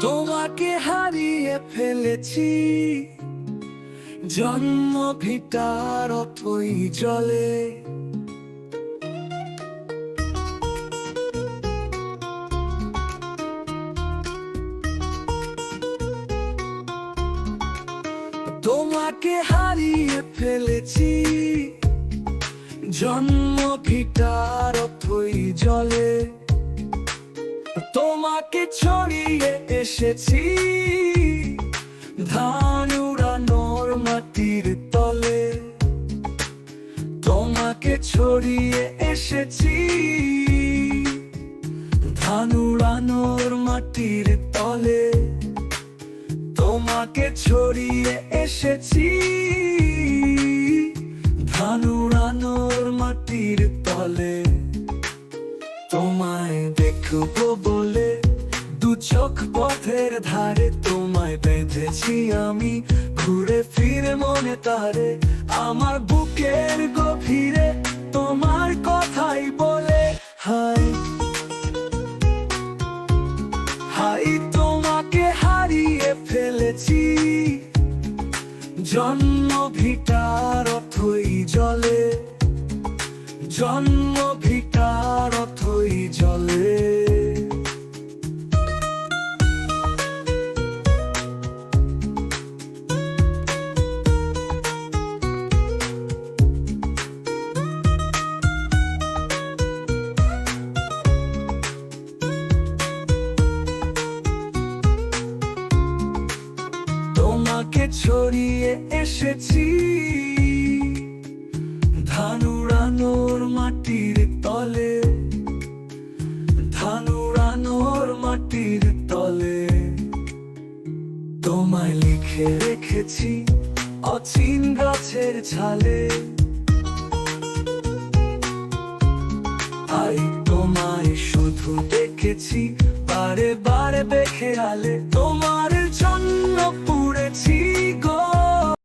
তোমাকে হারিয়ে ফেলেছি। জন্ম ভিটার অথই জলে। তোমাকে হারিয়ে ফেলেছি। জন্ম ভিটার অথই জলে। তোমাকে ছড়িয়ে এসেছি। ধান উড়ানোর মাটির তলে। তোমাকে ছড়িয়ে এসেছি। ধান উড়ানোর মাটির তলে। তোমাকে ছড়িয়ে এসেছি। ধান উড়ানোর মাটির তলে। তোমায় দেখব বলে চোখ পথের ধারে তোমায় বেঁধেছি আমি। ঘুরে ফিরে মনে তারে, আমার বুকের গভীরে তোমার কথাই বলে, হাই। হাই, তোমাকে হারিয়ে ফেলেছি। জন্ম ভিটার অথই জলে, জন্ম ভিটার ছড়িয়ে এসেছি। ধান উড়ানোর মাটির তলে ধান উড়ানোর মাটির তলে। তোমায় লিখে রেখেছি অচিন গাছের ছালে। তোমায় শুধু দেখেছি বারে বারে বেখে আলে